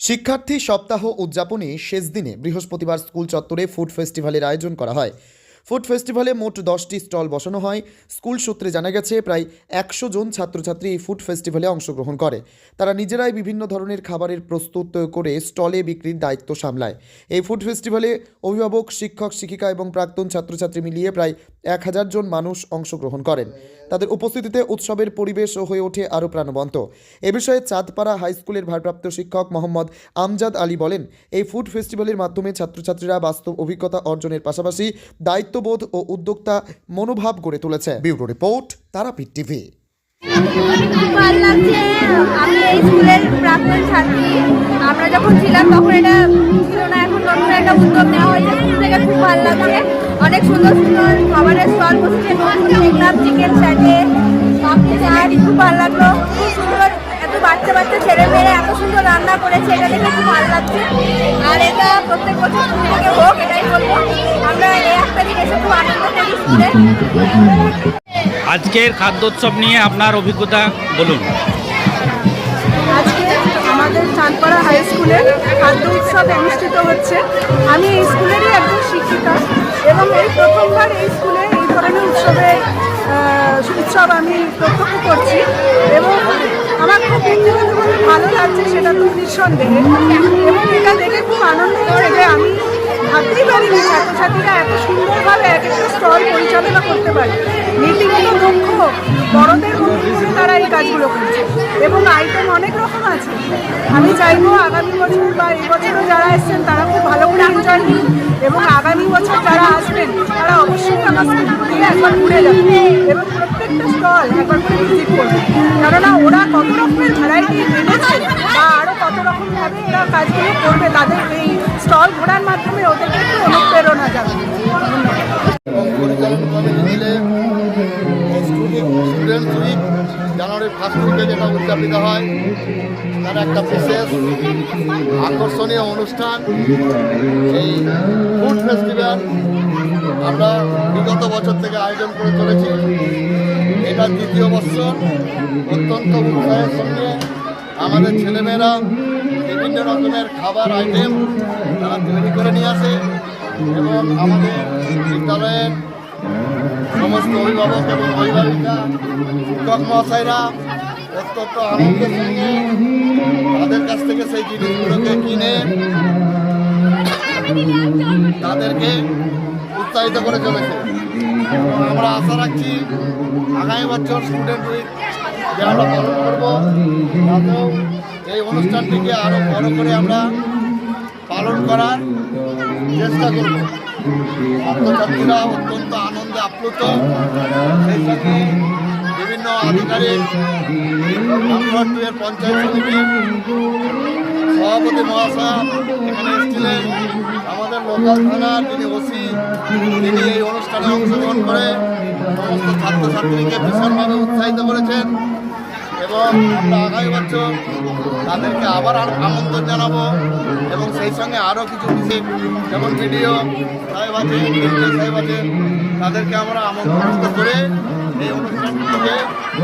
শিক্ষার্থী সপ্তাহ উদযাপনে শেষ দিনে বৃহস্পতিবার স্কুল চত্বরে ফুড ফেস্টিভ্যালের আয়োজন করা হয়। ফুড ফেস্টিভ্যালে মোট দশটি স্টল বসানো হয়। স্কুল সূত্রে জানা গেছে, প্রায় একশো জন ছাত্রছাত্রী এই ফুড ফেস্টিভ্যালে অংশগ্রহণ করে। তারা নিজেরাই বিভিন্ন ধরনের খাবারের প্রস্তুত করে স্টলে বিক্রির দায়িত্ব সামলায়। এই ফুড ফেস্টিভ্যালে অভিভাবক, শিক্ষক, শিক্ষিকা এবং প্রাক্তন ছাত্রছাত্রী মিলিয়ে প্রায় এক হাজার জন মানুষ অংশগ্রহণ করেন। তাদের উপস্থিতিতে উৎসবের পরিবেশ হয়ে ওঠে আরও প্রাণবন্ত। এ বিষয়ে চাঁদপাড়া হাই স্কুলের ভারপ্রাপ্ত শিক্ষক মোহাম্মদ আমজাদ আলী বলেন, এই ফুড ফেস্টিভ্যালের মাধ্যমে ছাত্রছাত্রীরা বাস্তব অভিজ্ঞতা অর্জনের পাশাপাশি দায়িত্ববোধ ও উদ্যোক্তা মনোভাব গড়ে তুলেছে। Bureau report, Tarapith TV. আমরা যখন ছিলাম তখন এটা ছিল না এখন নতুন একটা উদ্যোগ নেওয়া হয়েছে খুব ভালো লাগছে অনেক সুন্দর সুন্দর খাবারের স্টল বসেছে দেখলাম চিকেন স্যাটে খুব ভালো লাগল সুন্দর, এত বাচ্চা বাচ্চা ছেলে মেয়েরা এত সুন্দর রান্না করেছে, এটা দেখে খুব ভালো লাগছে। আর এটা প্রত্যেক বছর আজকের খাদ্যোৎসব নিয়ে আপনার অভিজ্ঞতা বলুন। আমাদের চাঁদপাড়া হাই স্কুলে খাদ্য উৎসব অনুষ্ঠিত হচ্ছে। আমি এই স্কুলেরই একজন শিক্ষিকা এবং এই প্রথমবার এই স্কুলে এই ধরনের উৎসবে উৎসব আমি প্রত্যক্ষ করছি এবং আমার খুব ভালো লাগছে সেটা তো নিঃসন্দেহে এবং নীতিগত দক্ষ বড়দের মধ্যে তারা এই কাজগুলো করছে। এবং আইটেম অনেক রকম আছে। আমি চাইব আগামী বছর বা এই বছরও যারা এসছেন, তারা খুব ভালো করে এনজয় করুন। এবং আগামী বছর যারা আসবেন, তারা অবশ্যই আমার স্কুলগুলিতে একবার ঘুরে যাবেন এবং প্রত্যেকটা স্টল একবার করে ভিজিট করবেন কেননা ওরা কত রকমের ভ্যারাইটি এনেছে বা আরও কত রকমভাবে ওরা কাজগুলো করবে, তাদের এই স্টল ঘোরার মাধ্যমে যাবে কমিটি মিলে স্টুডেন্টস উইক জানুয়ারির ফার্স্ট উইকে যেটা উদযাপিত হয় তার একটা বিশেষ আকর্ষণীয় অনুষ্ঠান এই ফুড ফেস্টিভ্যাল আমরা বিগত বছর থেকে আয়োজন করে চলেছি এটা দ্বিতীয় বছর অত্যন্ত উৎসাহের সঙ্গে আমাদের ছেলেমেয়েরা বিভিন্ন রকমের খাবার আইটেম তারা তৈরি করে নিয়ে আসে এবং আমাদের বিদ্যালয়ের সমস্ত অভিভাবক এবং অভিভাবিকা শিক্ষক মহাশয়রা অত্যন্ত আনন্দের সঙ্গে তাদের কাছ থেকে সেই জিনিসগুলোকে কিনে তাদেরকে উৎসাহিত করে চলেছে। আমরা আশা রাখছি আগামী বছর স্টুডেন্ট উইক যে আমরা পালন করব এই অনুষ্ঠানটিকে আরও বড় করে আমরা পালন করার চেষ্টা করব। ছাত্রছাত্রীরা অত্যন্ত আনন্দে আপ্লুত। সেই সাথে বিভিন্ন আধিকারিক রামপুরহাট পঞ্চায়েত সমিতির সভাপতি মহাশয় এখানে এসেছিলেন। আমাদের লোকাল থানার যিনি ওসি, তিনি এই অনুষ্ঠানে অংশগ্রহণ করে সমস্ত ছাত্রছাত্রীকে ভীষণভাবে উৎসাহিত করেছেন। এবং আমরা আগামী বছর তাদেরকে আবার আমন্ত্রণ জানাব এবং সেই সঙ্গে আরও কিছু বিশেষ যেমন ভিডিও সাহেব আছে সাহেব আছে, তাদেরকে আমরা আমন্ত্রণ করে এই অনুষ্ঠানটিকে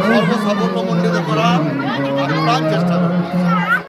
সর্বসাফল্যমণ্ডিত করার প্রাণ চেষ্টা করব।